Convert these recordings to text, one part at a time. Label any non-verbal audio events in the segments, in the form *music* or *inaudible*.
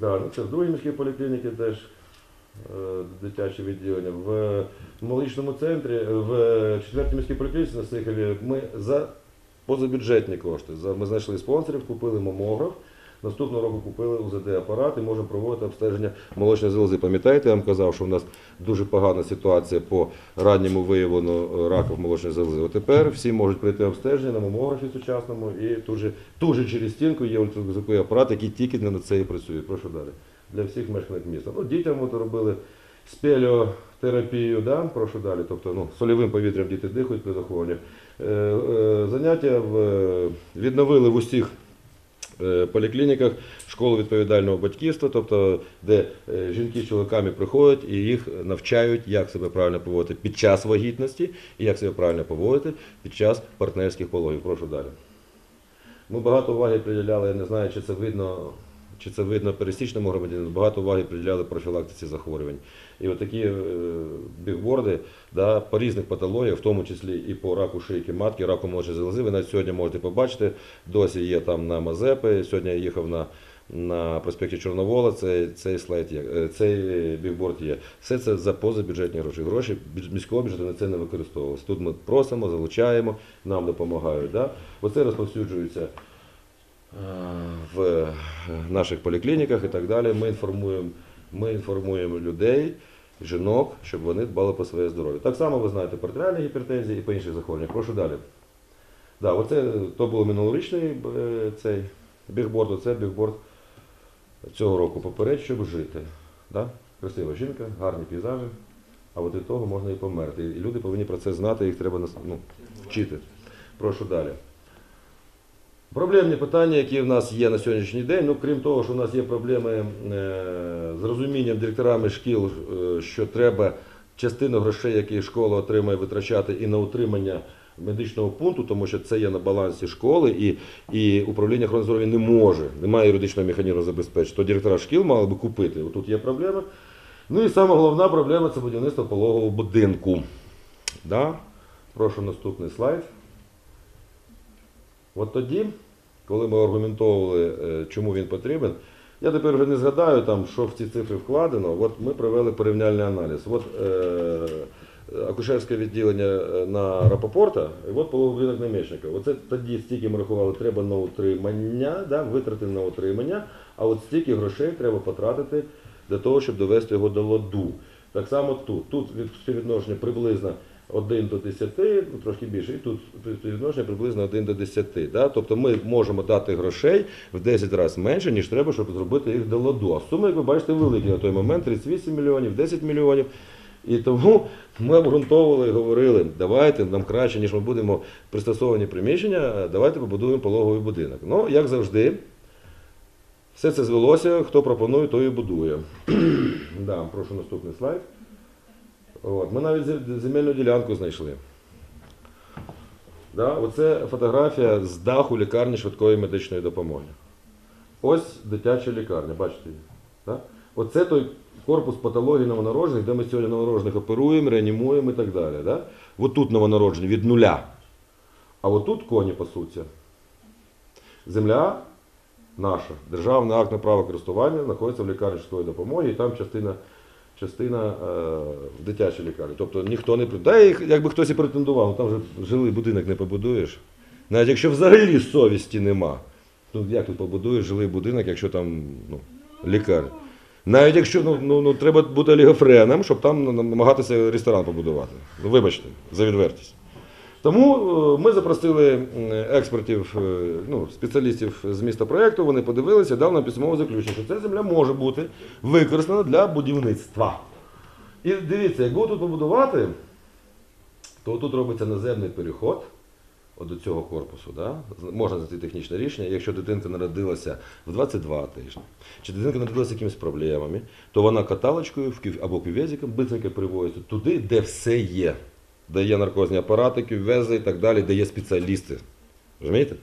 Да, ну це в другій міській поліклініці теж е, дитяче відділення. В молодічному центрі, в в четвертій міській поліклініці на Сихові ми за позабюджетні кошти. За, ми знайшли спонсорів, купили мамограф. Наступного року купили УЗД-апарат і можемо проводити обстеження молочної залози. Пам'ятаєте, я вам казав, що в нас дуже погана ситуація по ранньому виявленню раку молочної залози. Тепер всі можуть прийти обстеження на мамографі сучасному і тут же, через стінку є ультразвуковий апарат, який тільки на це і працює. Прошу далі. Для всіх мешканців міста. Ну, дітям от робили спелеотерапію, да? прошу далі. Тобто ну, сольовим повітрям діти дихають при захворюваннях. Е, е, заняття в, відновили в усіх е, поліклініках школу відповідального батьківства, тобто де е, жінки з чоловіками приходять і їх навчають, як себе правильно поводити під час вагітності і як себе правильно поводити під час партнерських пологів. Прошу далі. Ми багато уваги приділяли, я не знаю, чи це видно. Чи це видно пересічному громадянину, багато уваги приділяли профілактиці захворювань. І от такі е, бігборди да, по різних патологіях, в тому числі і по раку шийки матки, раку молочної залози, ви навіть сьогодні можете побачити, досі є там на Мазепи. Сьогодні я їхав на, на проспекті Чорновола, цей, цей слайд є, е, цей бігборд є. Все це за позабюджетні гроші. Гроші міського бюджету на це не використовувалися. Тут ми просимо, залучаємо, нам допомагають. Да? Оце розповсюджується в наших поліклініках і так далі. Ми інформуємо, ми інформуємо людей, жінок, щоб вони дбали про своє здоров'я. Так само ви знаєте про артеріальні гіпертензії і по інших захворюваннях. Прошу далі. Да, оце то був минулорічний е, цей бігборд, оце бігборд цього року поперед, щоб жити. Да? Красива жінка, гарні пейзажі, а от від того можна і померти. І люди повинні про це знати, їх треба ну, вчити. Прошу далі. Проблемні питання, які в нас є на сьогоднішній день, ну крім того, що в нас є проблеми е, з розумінням директорами шкіл, е, що треба частину грошей, які школа отримує, витрачати і на утримання медичного пункту, тому що це є на балансі школи, і, і управління охорони здоров'я не може, немає юридичного механізму забезпечити. То директора шкіл мали би купити. Отут є проблема. Ну і саме головна проблема це будівництво пологового будинку. Да? Прошу наступний слайд. От тоді, коли ми аргументовували, е, чому він потрібен, я тепер вже не згадаю, там, що в ці цифри вкладено. От ми провели порівняльний аналіз. От е, акушерське відділення е, на Рапопорта, і от пологовий будинок Немечника. Оце тоді стільки ми рахували, треба на утримання, да, витрати на утримання, а от стільки грошей треба потратити для того, щоб довести його до ладу. Так само тут. Тут від співвідношення приблизно 1 до 10, ну трошки більше, і тут співвідношення приблизно 1 до 10. Да? Тобто ми можемо дати грошей в 10 разів менше, ніж треба, щоб зробити їх до ладу. А суми, як ви бачите, великі на той момент 38 мільйонів, 10 мільйонів. І тому ми обґрунтовували і говорили, давайте нам краще, ніж ми будемо пристосовані приміщення, давайте побудуємо пологовий будинок. Ну, як завжди, все це звелося, хто пропонує, той і будує. *clears throat* да, прошу наступний слайд. От, ми навіть земельну ділянку знайшли. Да, оце фотографія з даху лікарні швидкої медичної допомоги. Ось дитяча лікарня, бачите її. Да? Оце той корпус патології новонароджених, де ми сьогодні новонароджених оперуємо, реанімуємо і так далі. Да? От тут новонароджені від нуля. А отут коні пасуться. Земля наша, державний акт на право користування знаходиться в лікарні швидкої допомоги, і там частина, частина е, в дитячій лікарні. Тобто ніхто не придає, якби хтось і претендував, ну там вже жилий будинок не побудуєш. Навіть якщо взагалі совісті нема. Ну як тут побудуєш жилий будинок, якщо там ну, лікарня? Навіть якщо ну, ну, ну, треба бути олігофреном, щоб там намагатися ресторан побудувати. Ну, вибачте, за відвертість. Тому е, ми запросили експертів, е, ну, спеціалістів з міста проєкту, вони подивилися, дали нам письмове заключення, що ця земля може бути використана для будівництва. І дивіться, як будуть тут побудувати, то тут робиться наземний переход до цього корпусу. Да? Можна знайти технічне рішення. Якщо дитинка народилася в 22 тижні, чи дитинка народилася якимись проблемами, то вона каталочкою або кювезиком бистренько привозиться туди, де все є. Де є наркозні апарати, кювези і так далі, де є спеціалісти. Розумієте?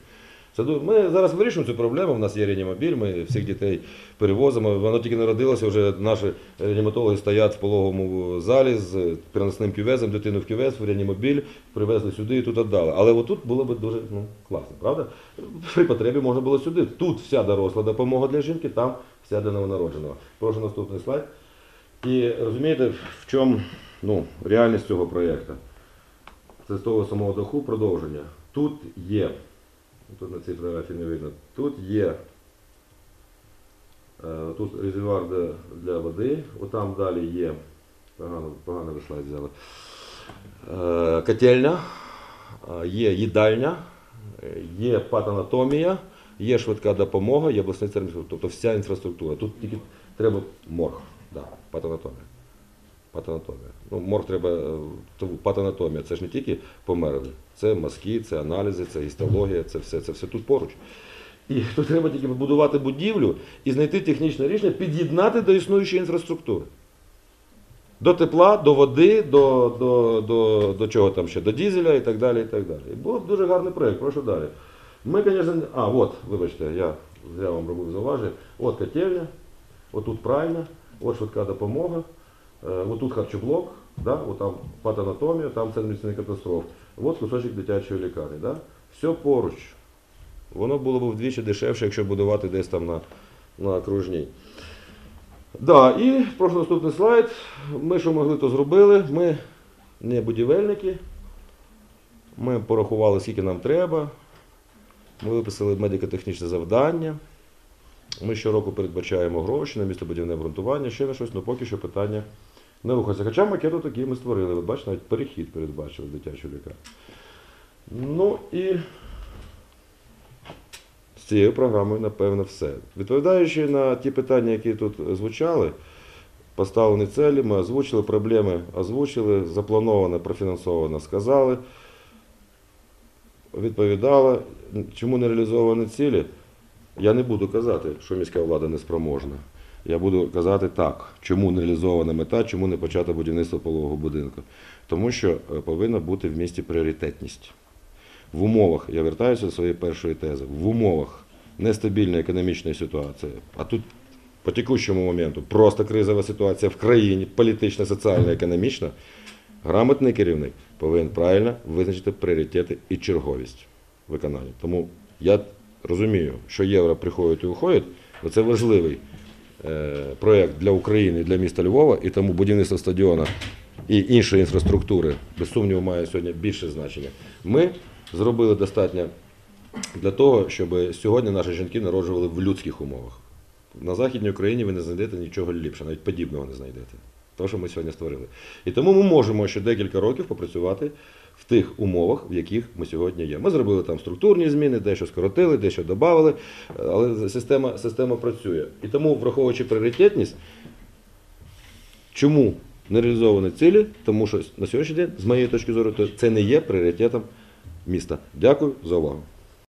Ми зараз вирішуємо цю проблему. У нас є реанімобіль, ми всіх дітей перевозимо. Воно тільки народилося, вже наші реаніматологи стоять в пологовому залі з переносним кювезом, дитину в кювез, в реанімобіль, привезли сюди і тут віддали. Але отут було б дуже ну, класно, правда? При потребі можна було сюди. Тут вся доросла допомога для жінки, там вся для новонародженого. Прошу наступний слайд. І розумієте, в чому ну, реальність цього проєкту? Це з того самого даху продовження. Тут є, тут на цій фотографії не видно, тут є е, тут резервуар для, води, отам далі є, погано, погано слайд взяли, е, котельня, е, є їдальня, є патанатомія, є швидка допомога, є обласний центр, тобто вся інфраструктура. Тут тільки треба морг, да, патанатомія. Патанатомія. Ну, морг треба, е, патанатомія, це ж не тільки померли, це мазки, це аналізи, це гістологія, це все, це все тут поруч. І тут треба тільки побудувати будівлю і знайти технічне рішення, під'єднати до існуючої інфраструктури. До тепла, до води, до, до, до, до чого там ще, до дізеля і так далі. І так далі. Був дуже гарний проєкт, прошу далі. Ми, звісно, а, от, вибачте, я, я вам робив зауваження. От котельня, отут пральня, от швидка допомога, е, отут харчоблок, да, от там патанатомія, там центр медицини катастроф. От кусочок дитячої лікарні. Да? Все поруч. Воно було б вдвічі дешевше, якщо будувати десь там на, на окружній. Да, і прошу наступний слайд. Ми що могли, то зробили. Ми не будівельники. Ми порахували, скільки нам треба. Ми виписали медико-технічне завдання. Ми щороку передбачаємо гроші на містобудівне обґрунтування, ще на щось, але поки що питання не рухається. Хоча макету такий ми створили. Ви бачите, навіть перехід передбачили дитячу лікарню. Ну і з цією програмою, напевно, все. Відповідаючи на ті питання, які тут звучали, поставлені цілі, ми озвучили, проблеми озвучили, заплановано, профінансовано сказали, відповідали. Чому не реалізовані цілі? Я не буду казати, що міська влада не спроможна. Я буду казати так, чому не реалізована мета, чому не почато будівництво пологового будинку. Тому що е, повинна бути в місті пріоритетність. В умовах, я вертаюся до своєї першої тези, в умовах нестабільної економічної ситуації, а тут по текущому моменту просто кризова ситуація в країні, політична, соціальна, економічна, грамотний керівник повинен правильно визначити пріоритети і черговість виконання. Тому я розумію, що євро приходить і уходить, але це важливий проєкт для України, для міста Львова, і тому будівництво стадіона і іншої інфраструктури, без сумніву, має сьогодні більше значення. Ми зробили достатньо для того, щоб сьогодні наші жінки народжували в людських умовах. На Західній Україні ви не знайдете нічого ліпше, навіть подібного не знайдете. Те, що ми сьогодні створили. І тому ми можемо ще декілька років попрацювати в тих умовах, в яких ми сьогодні є. Ми зробили там структурні зміни, дещо скоротили, дещо додали, але система, система працює. І тому, враховуючи пріоритетність, чому не реалізовані цілі? Тому що на сьогоднішній день, з моєї точки зору, це не є пріоритетом міста. Дякую за увагу.